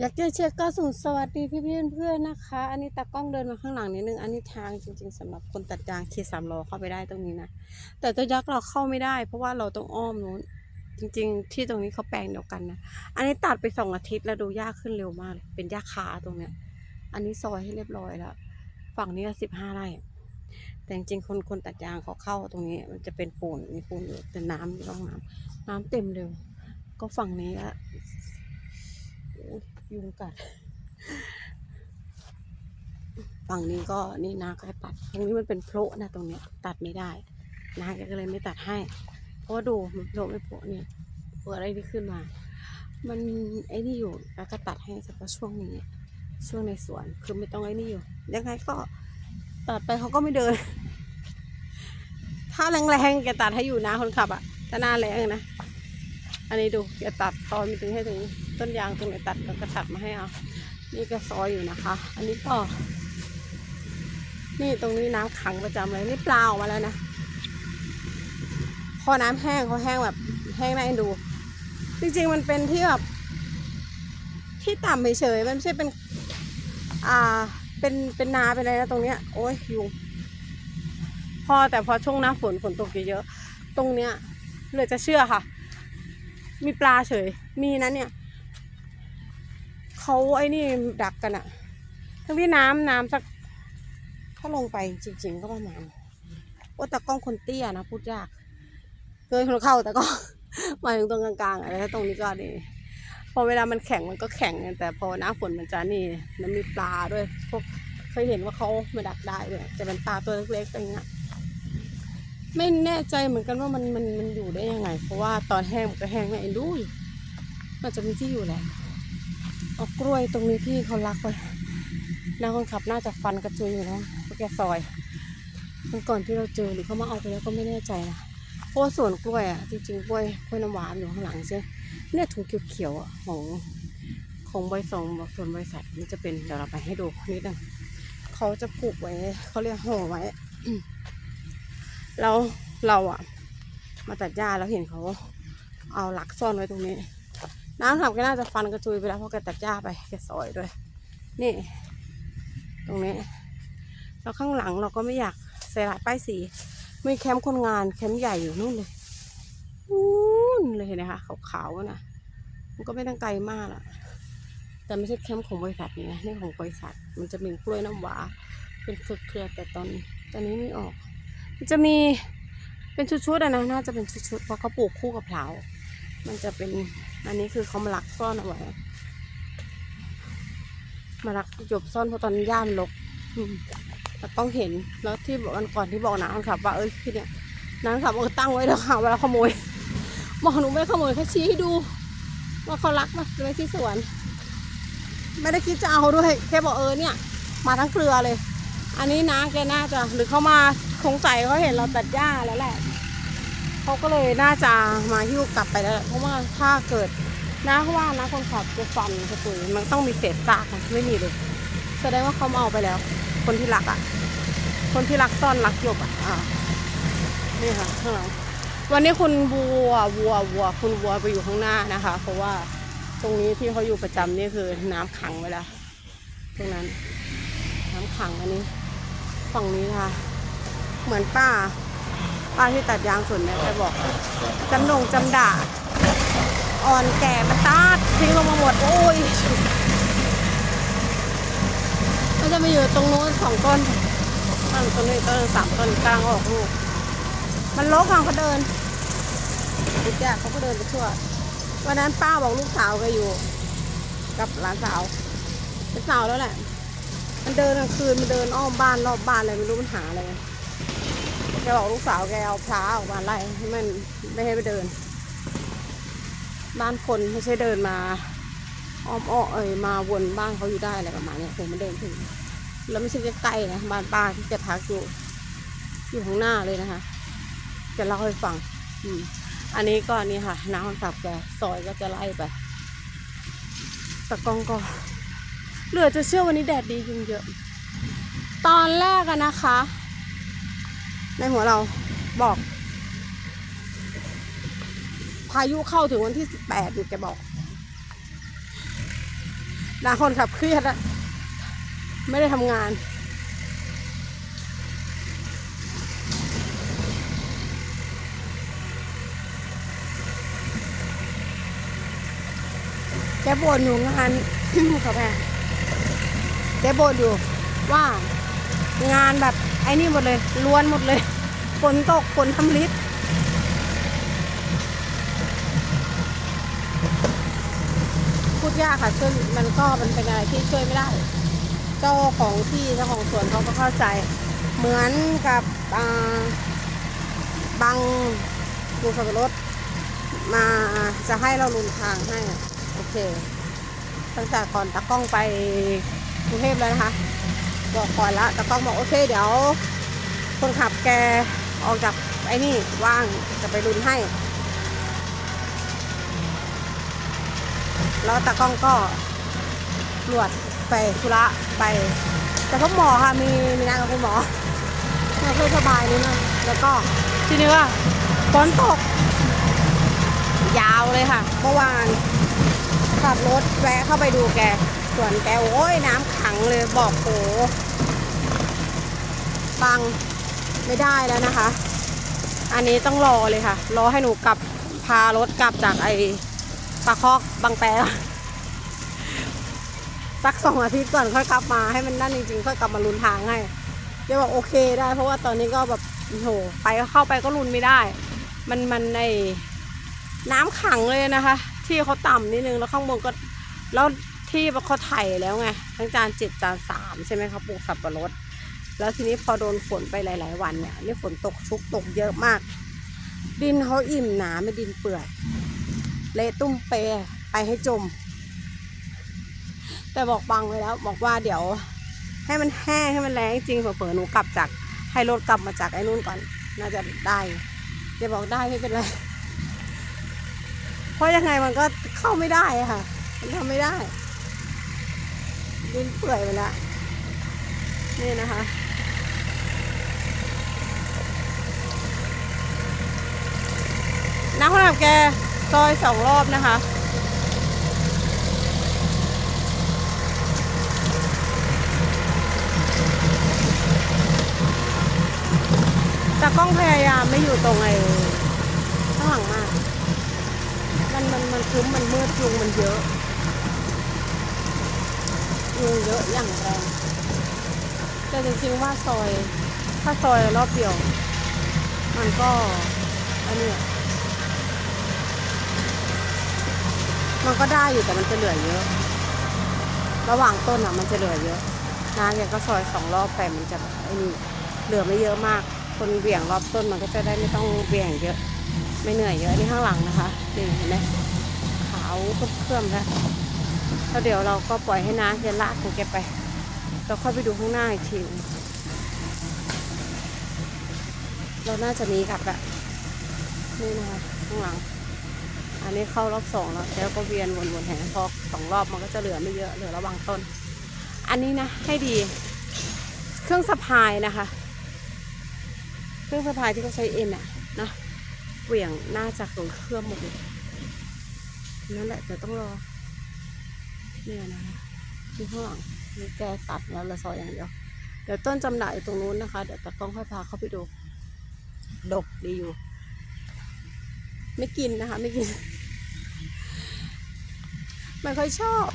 อยากเจะเช็คก็สูสวัสดีพี่เพื่อนเพื่อนนะคะ อันนี้ตากล้องเดินมาข้างหลังนิดนึง อันนี้ทางจริง ๆสำหรับคนตัดยางเคสามล้อเข้าไปได้ตรงนี้นะ แต่เจ้ายักษ์เราเข้าไม่ได้ เพราะว่าเราต้องอ้อมนู้น จริง ๆ ที่ตรงนี้เขาแปลงเดียวกันนะ อันนี้ตัดไปสองอาทิตย์แล้วดูหญ้าขึ้นเร็วมาก เป็นหญ้าคาตรงเนี้ย อันนี้ซอยให้เรียบร้อยแล้ว ฝั่งนี้สิบห้าไร่ แต่จริงๆคนคนตัดยางเขาเข้าตรงนี้ มันจะเป็นปูนมีปูนอยู่แต่น้ำร่องน้ำน้ำเต็มเลยก็ฝั่งนี้อะ ยุงกัด ฝั่งนี้ก็นี่นาก็ตัด ตรงนี้มันเป็นโพระนะตรงเนี้ย ตัดไม่ได้นาแกก็เลยไม่ตัดให้ เพราะดูมันโพระไม่โพระเนี่ยเปิดอะไรที่ขึ้นมา มันไอ้นี่อยู่แล้วก็ตัดให้เฉพาะช่วงนี้ ช่วงในสวนคือไม่ต้องไอ้นี่อยู่ ยังไงก็ตัดไปเขาก็ไม่เดิน ถ้าแรงๆแกตัดให้อยู่นะคนขับอะถ้าหน้าแรงนะ อันนี้ดูแกตัดตอนไปถึงให้ถึงต้นยางตรงไหนตัดแล้วก็ตัดมาให้เอานี่ก็ซอยอยู่นะคะ อันนี้ก็ นี่ตรงนี้น้ำขังประจำเลยนี่ปลาออกมาแล้วนะพอน้ำแห้งเขาแห้งแบบแห้งน่าเอ็นดู จริงๆมันเป็นที่แบบที่ต่ำเฉยๆมันไม่ใช่เป็น อ่า เป็นเป็นนาเป็นอะไรนะตรงเนี้ย โอ้ยยุงพอแต่พอช่วงหน้าฝนฝนตกเยอะๆตรงเนี้ยเลือจะเชื่อค่ะ มีปลาเฉย มีนะเนี่ย เขาไอ้นี่ดักกันอะทั้งที่น้ำน้ำสักถ้าลงไปจริง ๆ ก็ประมาณโอ้ต่กล้องคนเตี้ยนะพูดยากเคยคนเข้าแต่ก็มาถึงตรงกลางๆอะแล้วตรงนี้ก็นี่พอเวลามันแข็งมันก็แข็งไงแต่พอหน้าฝนมันจะนี่ มันมีปลาด้วยพวกเคยเห็นว่าเขามาดักได้ด้วยจะเป็นปลาตัวเล็กๆอะไรเงี้ย ไม่แน่ใจเหมือนกันว่ามันมันมันอยู่ได้ยังไง เพราะว่าตอนแห้งมันก็แห้งนะเอ็นดูอยู่มันจะมีที่อยู่แหละเอากล้วยตรงนี้ที่เขาลักไปนาคนขับน่าจะฟันกระจุยอยู่แล้วเพราะแกซอยมันก่อนที่เราเจอหรือเขามาเอาไปแล้วก็ไม่แน่ใจนะเพราะว่าสวนกล้วยอะจริงๆกล้วยกล้วยน้ำหวานอยู่ข้างหลังใช่ไหมเนี่ยถุงเขียวๆอะของของใบริษัทส่วนใบริษัทมันจะเป็นเดี๋ยวเราไปให้ดูนิดนึงเขาจะผูกไว้เขาเรียกห่อไว้ แล้วเราอะมาตัดหญ้าแล้วเห็นเขาเอาหลักซ่อนไว้ตรงนี้ น้ำทำก็น่าจะฟันกระจุยไปแล้วเพราะแกตัดหญ้าไปแกซอยด้วย นี่ ตรงนี้แล้วข้างหลังเราก็ไม่อยากใส่หลายป้ายสีมีแคมป์คนงานแคมป์ใหญ่อยู่นู่นเลยนู่นเลยนไหมคะขาวๆอะนะมันก็ไม่ต้องไกลมากอะแต่ไม่ใช่แคมป์ของบริษัทนี่นะนี่ของบริษัท มันจะมีกล้วยน้ำหวา เป็นเครือๆแต่ตอนตอนนี้ไม่ออก จะมีเป็นชุดๆอะนะน่าจะเป็นชุดๆเพราะเขาปลูกคู่กับเผามันจะเป็นอันนี้คือเขามาลักซ่อนเอาไว้มาลักหยบซ่อนเพราะตอนย่ามนรกแต่ต้องเห็นแล้วที่บอกวันก่อนที่บอกน้าขับ ว่าเอ้ยพี่เนี่ยน้าขับเออตั้งไว้แล้วค่ะเวลาขโมยบอกหนูไม่ขโมยแค่ชี้ให้ดู ว่าเขาลักมาไว้ที่สวน ไม่ได้คิดจะเอาด้วยแค่บอกเออเนี่ย มาทั้งเครือเลย อันนี้นะแกน่าจะหรือเขามา สงสัยเขาเห็นเราตัดหญ้าแล้วแหละเขาก็เลยน่าจะมาหิ้วกลับไปแล้ว เพราะว่าถ้าเกิดนะเพราะว่านะคนขับจะฟันกระตุยมันต้องมีเศษซากอะไม่มีเลยแสดงว่าเขาเอาไปแล้ว คนที่รักอะ คนที่รักซ่อนรักหยบอะอ่านี่ค่ะข้างหลังวันนี้คุณวัววัววัวคุณวัวไปอยู่ข้างหน้านะคะ เพราะว่าตรงนี้ที่เขาอยู่ประจำนี่คือน้ำขังไว้แล้วตรงนั้น น้ำขังอันนี้ฝั่งนี้นะคะ เหมือนป้า ป้าที่ตัดยางส่วนเนี้ยแกบอกจำนงจำด่า อ่อนแก่มาตาดทิ้งลงมาหมด โอ้ยมันจะมาอยู่ตรงนู้นสองต้นต้นต้นนี้ต้นสามต้นกลางออกลูก มันลกอะเขาเดินดิแกเขาก็เดินไปทั่ววันนั้นป้าบอกลูกสาวแกอยู่ กับหลานสาวเป็นสาวแล้วแหละ มันเดินกลางคืนมันเดินอ้อมบ้านรอบบ้านอะไรไม่รู้มันหาอะไร แกบอกลูกสาวแกเอาพลาออกมาไล่ให้มันไม่ให้ไปเดิน บ้านคนไม่ใช่เดินมาอ้อมอ้อเอ่ยมาวนบ้านเขาอยู่ได้อะไรประมาณเนี้ยผมมันเดินถึง แล้วไม่ใช่ใกล้ๆนะบ้านป้าที่แกพักอยู่อยู่ข้างหน้าเลยนะคะ จะเล่าให้ฟัง อืม อันนี้ก็นี่ค่ะน้ำมับแกซอยก็จะไล่ไปตะกล้องก็เหลือจะเชื่อวันนี้แดดดียุงเยอะ ตอนแรกอะนะคะ ในหัวเราบอก พายุเข้าถึงวันที่สิบแปดอยู่แกบอกนาคนขับเครียดอะไม่ได้ทำงานแกบ่นอยู่งานขอแพงแกบ่นอยู่ว่างานแบบ ไอ้นี่หมดเลยล้วนหมดเลยฝนตกฝนทำลิดพูดยากค่ะช่วยมันก็มันเป็นอะไรที่ช่วยไม่ได้ เจ้าของที่เจ้าของสวนเขาก็เข้าใจ เหมือนกับบางดูสับปะรดมาจะให้เราลุนทางให้ โอเค ตั้งแต่ก่อนตากล้องไปกรุงเทพแล้วนะคะ บอกก่อนละตากล้องบอกโอเคเดี๋ยว คนขับแกออกจากไอ้นี่ว่างจะไปรุนให้ แล้วตากล้องก็ตรวจไปธุระไป แต่พบหมอค่ะมีมีนัดกับคุณหมอมาเพื่อสบายนิดนึงแล้วก็ทีนี้ว่าฝนตก ยาวเลยค่ะ เมื่อวานขับรถแวะเข้าไปดูแก สวนแกโอ้ยน้ำขังเลยบอกโหปังไม่ได้แล้วนะคะ อันนี้ต้องรอเลยค่ะ รอให้หนูกลับพารถกลับจากไอ้ปาคอกบางแปะสักสองอาทิตย์ก่อนค่อยกลับมาให้มันนั่นจริงๆค่อยกลับมาลุนทางให้แกบอกโอเคได้ เพราะว่าตอนนี้ก็แบบโหไปเข้าไปก็ลุนไม่ได้ มันมันในน้ำขังเลยนะคะ ที่เขาต่ำนิดนึงแล้วข้างบนก็แล้ว ที่เขาไถแล้วไงทั้งจานเจ็ดจานสามใช่ไหมเขาปลูกสับปะรด แล้วทีนี้พอโดนฝนไปหลาย ๆ วันเนี่ยนี่ฝนตกชุกตกเยอะมาก ดินเขาอิ่มหนาไม่ดินเปื่อยเละตุ้มเปไปให้จม แต่บอกบังไว้แล้ว บอกว่าเดี๋ยว ให้มันแห้งให้มันแรงจริงเผลอๆหนูกลับจากให้รถกลับมาจากไอ้นู่นก่อน น่าจะได้เดี๋ยวบอกได้ไม่เป็นไรเพราะยังไงมันก็เข้าไม่ได้ค่ะ มันทำไม่ได้ ดินเปื่อยไปแล้วนี่นะคะน้ำขนาดแกซอยสองรอบนะคะแต่กล้องพยายามไม่อยู่ตรงไอ้ข้างหลังมาก มันมันมันคุ้มมันมืดยุงมันเยอะ ยุงเยอะอย่างแรงแต่จริงๆว่าซอยถ้าซอยรอบเดียว มันก็อันนี้ยมันก็ได้อยู่แต่มันจะเหลือเยอะ ระหว่างต้นอะ มันจะเหลือเยอะนะแกก็ซอยสองรอบไปมันจะไอ้นี่เหลือไม่เยอะมาก คนเบี่ยงรอบต้นมันก็จะได้ไม่ต้องเบี่ยงเยอะไม่เหนื่อยเยอะอันนี่ข้างหลังนะคะนี่เห็นไหมขาวเคลื่อมๆแล้ว แล้วเดี๋ยวเราก็ปล่อยให้น้าจะลากของแกไปเราค่อยไปดูข้างหน้าอีกทีเราน่าจะมีกลับแบบนี่นะคะข้างหลัง อันนี้เข้ารอบสองแล้วแล้วก็เวียนวนๆแหงพอสองรอบมันก็จะเหลือไม่เยอะเหลือระหว่างต้น อันนี้นะให้ดี เครื่องสะพายนะคะ เครื่องสะพายที่เขาใช้เอ็นอะนะเหวี่ยงน่าจะโดนเครื่องหมดเลยนั่นแหละแต่ต้องรอ นี่ยนะคะที่ข้างหลังนี่แกตัดแล้วละซอยอย่างเดียว เดี๋ยวต้นจำหน่ายอยู่ตรงนู้นนะคะ เดี๋ยวตากล้องค่อยพาเข้าไปดู ดกดีอยู่ ไม่กินนะคะ ไม่กินไม่ค่อยชอบ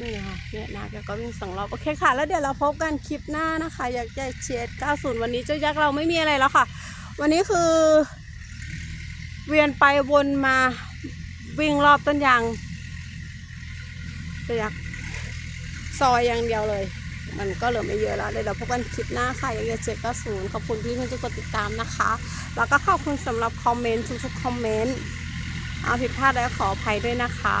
นี่ค่ะเนี่ยนาแกก็วิ่งสองรอบโอเคค่ะ แล้วเดี๋ยวเราพบกันคลิปหน้านะคะ อยากจะเชียร์90 วันนี้เจ้ายักษ์เราไม่มีอะไรแล้วค่ะ วันนี้คือ เวียนไปวนมาวิ่งรอบต้นยางเจ้ายักษ์ซอยอย่างเดียวเลย มันก็เหลือไม่เยอะแล้วเดี๋ยวเราพบกันคลิปหน้าค่ะอยากจะเชียร์90ขอบคุณที่เพื่อนทุกคนติดตามนะคะ แล้วก็ขอบคุณสำหรับคอมเมนต์ทุกๆคอมเมนต์เอาผิดพลาดแล้วขออภัยด้วยนะคะ